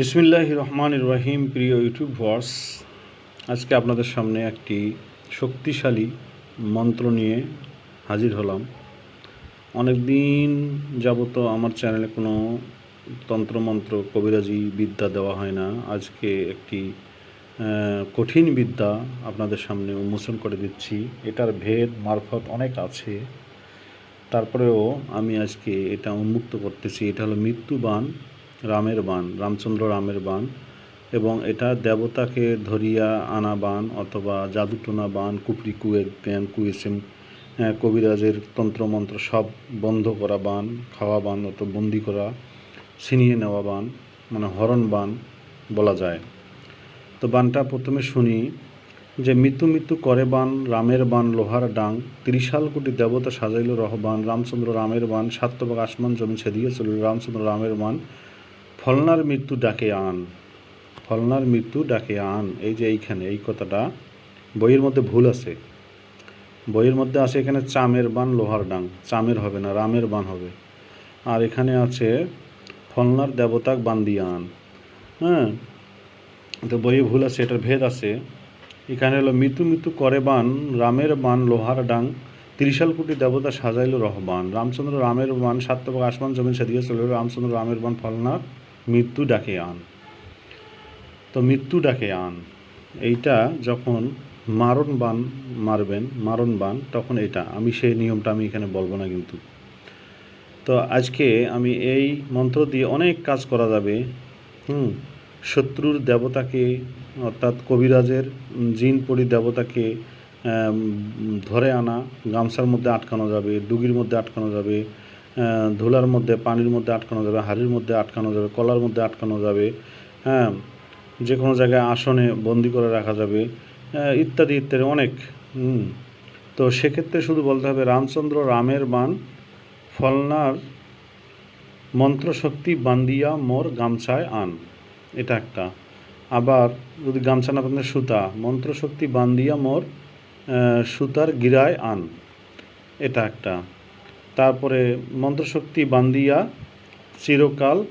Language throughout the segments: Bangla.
বিসমিল্লাহ রহমান রহিম, প্রিয় ইউটিউব ভার্স আজকে আপনাদের সামনে একটি শক্তিশালী মন্ত্র নিয়ে হাজির হলাম। অনেক দিন যাবত আমার চ্যানেলে কোনো তন্ত্রমন্ত্র, কবিরাজি বিদ্যা দেওয়া হয় না। আজকে একটি কঠিন বিদ্যা আপনাদের সামনে উন্মোচন করে দিচ্ছি। এটার ভেদ, মারফত অনেক আছে। তারপরেও আমি আজকে এটা উন্মুক্ত করতেছি। এটা হলো মৃত্যুবান রামের বান রামচন্দ্র রামের বান এবং এটা দেবতাকে ধরিয়া আনা বান অথবা জাদুটোনা বান কুপরি কুয়ের জ্ঞান কুয়েসেম আহ, কবিরাজের তন্ত্রমন্ত্র সব বন্ধ করা বান খাওয়া বান অত বন্দি করা ছিনিয়ে নেওয়া বান মানে হরণ বান বলা যায়। তো বানটা প্রথমে শুনি যে মৃত্যু মৃত্যু করে বান রামের বান লোহার ডাং ত্রিশাল কোটি দেবতা সাজাইল রহবান রামচন্দ্র রামের বান সাত্যবাগ আসমান জমি ছেদিয়ে চলিল রামচন্দ্র রামের বান ফলনার মৃত্যু ডাকে আন, ফলনার মৃত্যু ডাকে আন। এই যে এইখানে, এই কথাটা বইয়ের মধ্যে ভুল আছে। বইয়ের মধ্যে আছে এখানে চামের বান, লোহার ডাং। চামের হবে না, রামের বান হবে। আর এখানে আছে, ফলনার দেবতাক বান দিয়ে আন। হ্যাঁ? তো বইয়ে ভুল আছে, এটার ভেদ আছে। এখানে হলো, মৃত্যু মৃত্যু করে বান, রামের বান, লোহার ডাং, ত্রিশাল কোটি দেবতা সাজাইল রহবান। রামচন্দ্র রামের বান সাত্যবাগ আসমান জমিন সেদিকে চলে রামচন্দ্র রামের বান, ফলনার মৃত্যু ডাকে আন। তো মৃত্যু ডাকে আন। এইটা যখন মারণ বান মারবেন মারণ বান তখন এটা। আমি সেই নিয়মটা আমি এখানে বলব না কিন্তু। তো আজকে আমি এই মন্ত্র দিয়ে অনেক কাজ করা যাবে। হুম, শত্রুর দেবতাকে, অর্থাৎ কবিরাজের জিন পরি দেবতাকে ধরে আনা, গামছার মধ্যে আটকানো যাবে ডুগির মধ্যে আটকানো যাবে ধুলার মধ্যে, পানির মধ্যে আটকানো যাবে, হাড়ির মধ্যে আটকানো যাবে, কলার মধ্যে আটকানো যাবে হ্যাঁ যে কোনো জায়গায় আসনে বন্দি করে রাখা যাবে ইত্যাদি ইত্যাদি, অনেক। তো সেক্ষেত্রে শুধু বলতে হবে, রামচন্দ্র রামের বান ফলনার মন্ত্রশক্তি বান্দিয়া মোর গামছায় আন, এটা একটা আবার যদি গামছা না পান সুতা, মন্ত্রশক্তি বান্দিয়া মোর সুতার গিরায় আন, এটা একটা তারপরে মন্ত্রশক্তি বান্দিয়া, চিরকাল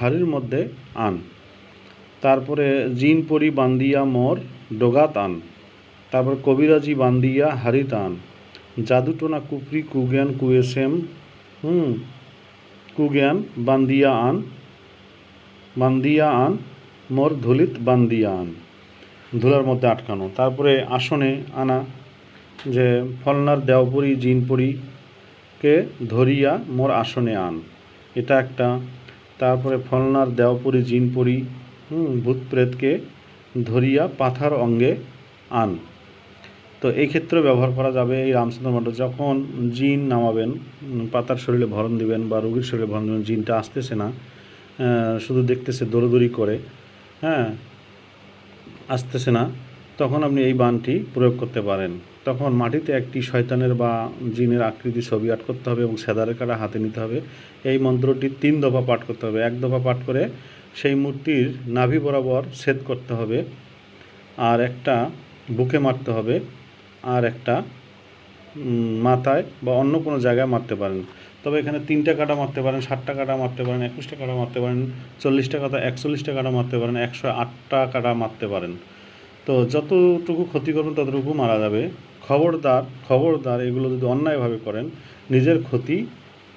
হাড়ির মধ্যে আন। তারপরে জিন পরি বান্দিয়া মোর, ডোগাত আন। তারপর কবিরাজি বান্দিয়া হারিত আন। জাদুটোনা কুপরি কুজ্ঞান কুয়েসেম হুম, কুজ্ঞান বান্দিয়া আন বান্দিয়া আন, মোর ধুলিত বান্দিয়া আন। ধুলার মধ্যে আটকানো। তারপরে আসনে আনা যে ফলনার দেওপুরি জিনপুরিকে ধরিয়া মোর আসনে আন। এটা একটা। তারপরে ফলনার দেওপুরি, জিনপুরি, হুম ভূত প্রেতকে ধরিয়া পাথার অঙ্গে আন। তো এই ক্ষেত্রে ব্যবহার করা যাবে এই রামচন্দ্র মন্ত্র যখন জিন নামাবেন, পাতার শরীরে ভরণ দিবেন বা রোগীর শরীরে ভরণ দিবেন, জিনটা আসতেছে না শুধু দেখতেছে, দৌড়দৌড়ি করে হ্যাঁ আসতেছে না, তখন আপনি এই বানটি প্রয়োগ করতে পারেন। তখন মাটিতে একটি শয়তানের বা জিনের আকৃতি ছবি আট করতে হবে এবং সেদারের কাটা হাতে নিতে হবে। এই মন্ত্রটি তিন দফা পাঠ করতে হবে। এক দফা পাঠ করে সেই মূর্তির নাভি বরাবর ছেদ করতে হবে আর একটা বুকে মারতে হবে আর একটা মাথায় বা অন্য কোনো জায়গায় মারতে পারেন। তবে এখানে তিনটা কাটা মারতে পারেন, ষাটটা কাটা মারতে পারেন, একুশটা কাটা মারতে পারেন, চল্লিশটা কাটা, একচল্লিশটা কাটা মারতে পারেন, একশো আটটা কাটা মারতে পারেন। তো যতটুকু ক্ষতি করবেন ততটুকু মারা যাবে। খবরদার খবরদার এগুলো যদি অন্যায়ভাবে করেন, নিজের ক্ষতি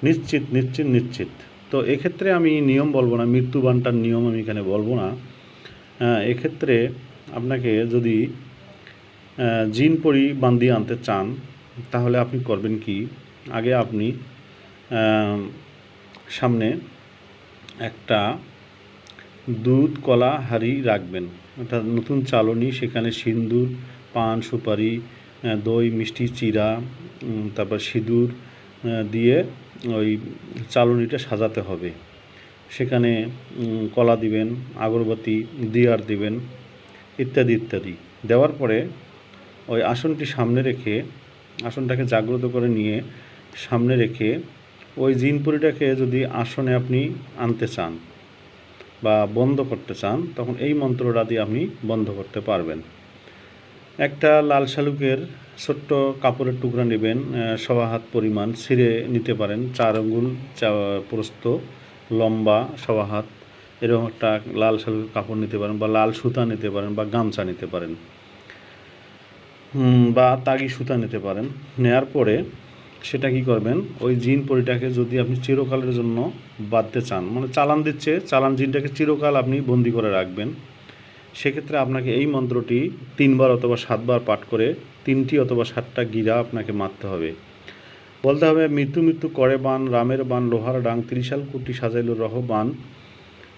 নিশ্চিত নিশ্চিত নিশ্চিত। তো এক্ষেত্রে আমি নিয়ম বলব না মৃত্যুবানটার নিয়ম আমি এখানে বলব না। এক্ষেত্রে আপনাকে যদি জিন পরি বান্দিয়ে আনতে চান, তাহলে আপনি করবেন কি? আগে আপনি সামনে একটা দুধ, কলা, হাঁড়ি রাখবেন। একটা নতুন চালনি, সেখানে সিন্দুর, পান, সুপারি দই, মিষ্টি, চিরা তারপর সিঁদুর দিয়ে ওই চালনিটা সাজাতে হবে। সেখানে কলা দিবেন, আগরবাতি, দিয়ার দিবেন, ইত্যাদি ইত্যাদি। দেওয়ার পরে ওই আসনটি সামনে রেখে, আসনটাকে জাগ্রত করে নিয়ে সামনে রেখে ওই জিনপুরিটাকে যদি আসনে আপনি আনতে চান বা বন্ধ করতে চান, তখন এই মন্ত্রটা দিয়ে আপনি বন্ধ করতে পারবেন। একটা লাল শালুকের ছোট্ট কাপড়ের টুকরা নেবেন সবা হাত পরিমাণ ছিঁড়ে নিতে পারেন। চার আঙ্গুল চা, প্রস্থ, লম্বা সবা হাত, এরকম একটা লাল শালুকের কাপড় নিতে পারেন বা লাল সুতা নিতে পারেন বা গামছা নিতে পারেন। বা তাগি সুতা নিতে পারেন। নেয়ার পরে সেটা কি করবেন? ওই জিন পরিটাকে যদি আপনি চিরকালের জন্য বাঁধতে চান মানে চালান দিচ্ছে, চালান জিনটাকে চিরকাল আপনি বন্দি করে রাখবেন, সেক্ষেত্রে আপনাকে এই মন্ত্রটি তিনবার অথবা সাতবার পাঠ করে তিনটি অথবা সাতটা গিরা আপনাকে মারতে হবে। বলতে হবে, মৃত্যু মৃত্যু করে বান, রামের বান, লোহার ডাং, ত্রিশাল কুটি সাজাইল রহবান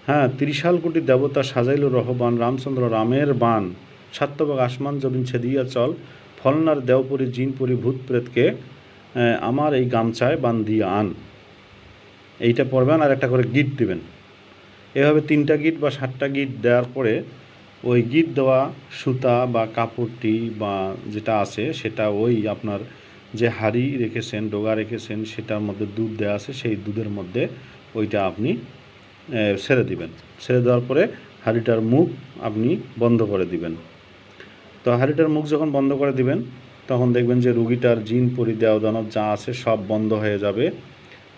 হ্যাঁ ত্রিশাল কোটি দেবতা সাজাইল রহবান রামচন্দ্র রামের বান। সাত্যবাগ আসমান জমিন ছেদিয়া চল, ফলনার দেওপরি জিনপুরি ভূত প্রেতকে আমার এই গামছায় বান্ধিয়া আন। এইটা পড়বেন আর একটা করে গিট দিবেন। এভাবে তিনটা গিট বা সাতটা গিট দেওয়ার পরে ওই গিট দেওয়া সুতা বা কাপড়টি বা যেটা আছে, সেটা ওই আপনার যে হাড়ি রেখেছেন, ডোগা রেখেছেন, সেটার মধ্যে দুধ দেওয়া আছে, সেই দুধের মধ্যে ওইটা আপনি ছেড়ে দিবেন। ছেড়ে দেওয়ার পরে হাঁড়িটার মুখ আপনি বন্ধ করে দিবেন। তো হাঁড়িটার মুখ যখন বন্ধ করে দিবেন তখন দেখবেন যে রুগীটার জিন পরি দেওয়া দানব যা আছে সব বন্ধ হয়ে যাবে,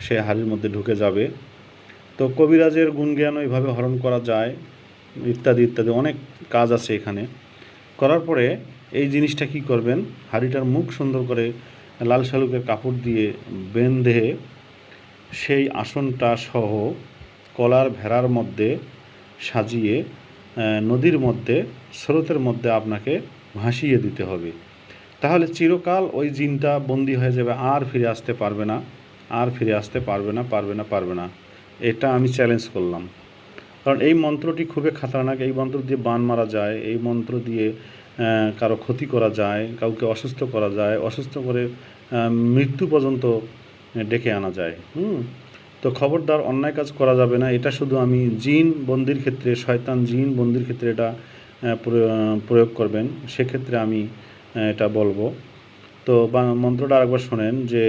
সে হাড়ির মধ্যে ঢুকে যাবে। তো কবিরাজের গুণজ্ঞান ওইভাবে হরণ করা যায়, ইত্যাদি ইত্যাদি অনেক কাজ আছে এখানে। করার পরে এই জিনিসটা কি করবেন? হাঁড়িটার মুখ সুন্দর করে লাল শালুকের কাপড় দিয়ে বেঁধে সেই আসনটা সহ কলার ভেড়ার মধ্যে সাজিয়ে নদীর মধ্যে, স্রোতের মধ্যে আপনাকে ভাসিয়ে দিতে হবে। তাহলে চিরকাল ওই জিনটা বন্দি হয়ে যাবে, আর ফিরে আসতে পারবে না, আর ফিরে আসতে পারবে না পারবে না পারবে না। এটা আমি চ্যালেঞ্জ করলাম। কারণ এই মন্ত্রটি খুবই খাতারনাক, এই মন্ত্র দিয়ে বান মারা যায়, এই মন্ত্র দিয়ে কারও ক্ষতি করা যায়, কাউকে অসুস্থ করা যায়, অসুস্থ করে মৃত্যু পর্যন্ত ডেকে আনা যায়। হুম? তো খবরদার অন্যায় কাজ করা যাবে না। এটা শুধু আমি জিন বন্দির ক্ষেত্রে, শয়তান জিন বন্দির ক্ষেত্রে এটা প্রয়োগ করবেন। সেক্ষেত্রে আমি এটা বলব। তো মন্ত্রটা আরেকবার শোনেন যে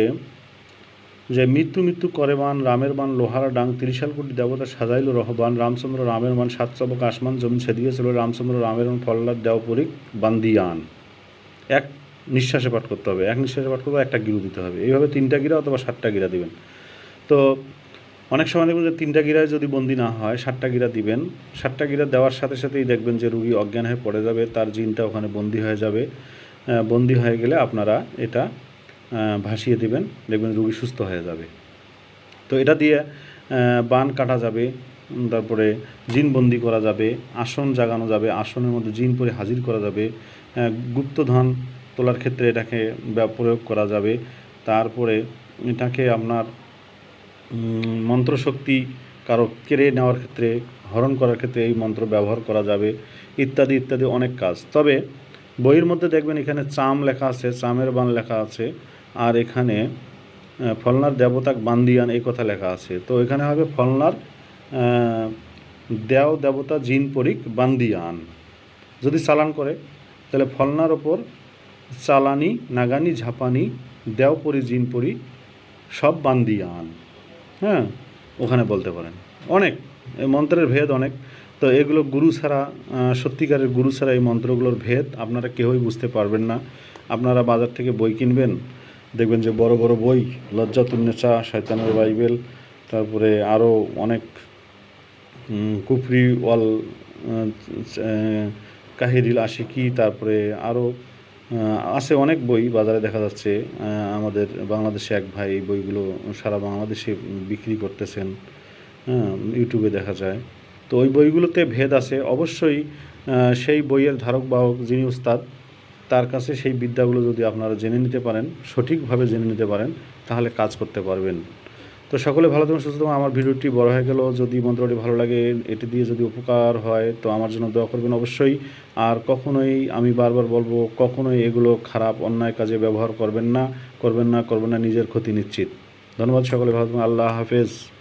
যে মৃত্যু মৃত্যু করে বান, রামের বান, লোহার ডাং, ত্রিশাল কোটি দেবতা সাজাইল রহবান, রামচন্দ্র রামের মান সাত চবক আসমান জমি ছেদিয়েছিল, রামচন্দ্র রামের মান ফল্লার দেওপরিক বান্দিয়ান। এক নিঃশ্বাসে পাঠ করতে হবে, এক নিঃশ্বাসে পাঠ করতে একটা গিরু দিতে হবে। এইভাবে তিনটা গিরা অথবা সাতটা গিরা দিবেন। তো অনেক সময় দেখবেন যে তিনটা গিরায় যদি বন্দি না হয়, সাতটা গিরা দিবেন। সাতটা গিরা দেওয়ার সাথে সাথেই দেখবেন যে রুগী অজ্ঞান হয়ে পড়ে যাবে, তার জিনটা ওখানে বন্দি হয়ে যাবে। বন্দি হয়ে গেলে আপনারা এটা ভাসিয়ে দিবেন, দেখবেন রুগী সুস্থ হয়ে যাবে। তো এটা দিয়ে বান কাটা যাবে তারপরে জিন বন্দি করা যাবে, আসন জাগানো যাবে, আসনের মধ্যে জিন পরে হাজির করা যাবে গুপ্তধন তোলার ক্ষেত্রে এটাকে প্রয়োগ করা যাবে, তারপরে এটাকে আপনার মন্ত্রশক্তি কারও কেড়ে নেওয়ার ক্ষেত্রে, হরণ করার ক্ষেত্রে এই মন্ত্র ব্যবহার করা যাবে, ইত্যাদি ইত্যাদি অনেক কাজ। তবে বইয়ের মধ্যে দেখবেন এখানে চাম লেখা আছে, চামের বান লেখা আছে, আর এখানে ফলনার দেবতাক বান্দিয়ান এই কথা লেখা আছে। তো এখানে হবে ফলনার দেও দেবতা জিন পরিক বান্দিয়ান। যদি চালান করে, তাহলে ফলনার ওপর চালানি, নাগানি, ঝাপানি, দেও পরি, জিন পরি, সব বান্দিয়ান। হ্যাঁ ওখানে বলতে পারেন। অনেক মন্ত্রের ভেদ অনেক। তো এগুলো গুরু ছাড়া সত্যিকারের গুরু ছাড়া এই মন্ত্রগুলোর ভেদ আপনারা কেউই বুঝতে পারবেন না। আপনারা বাজার থেকে বই কিনবেন, দেখবেন যে বড় বড় বই লজ্জাতুন্নেচা শয়তানের বাইবেল, তারপরে আরও অনেক কুফরি ওয়াল কাহিরিল আশিকি, তারপরে আরও আছে অনেক বই বাজারে দেখা যাচ্ছে আমাদের বাংলাদেশে এক ভাই এই বইগুলো সারা বাংলাদেশে বিক্রি করতেছেন হ্যাঁ ইউটিউবে দেখা যায়। তো ওই বইগুলোতে ভেদ আছে। অবশ্যই সেই বইয়ের ধারক বাহক যিনি উস্তাদ তার কাছে সেই বিদ্যাগুলো যদি আপনারা জেনে নিতে পারেন, সঠিকভাবে জেনে নিতে পারেন, তাহলে কাজ করতে পারবেন। তো সকলে ভালো থাকুন, সুস্থ থাকুন। আমার ভিডিওটি বড় হয়ে গেল। যদি মন্ত্রটি ভালো লাগে, এটি দিয়ে যদি উপকার হয়, তো আমার জন্য দোয়া করবেন অবশ্যই। আর কখনোই আমি বারবার বলব, কখনোই এগুলো খারাপ, অন্যায় কাজে ব্যবহার করবেন না করবেন না করবেন না, নিজের ক্ষতি নিশ্চিত। ধন্যবাদ সকলে, ভালো থাকুন। আল্লাহ হাফেজ।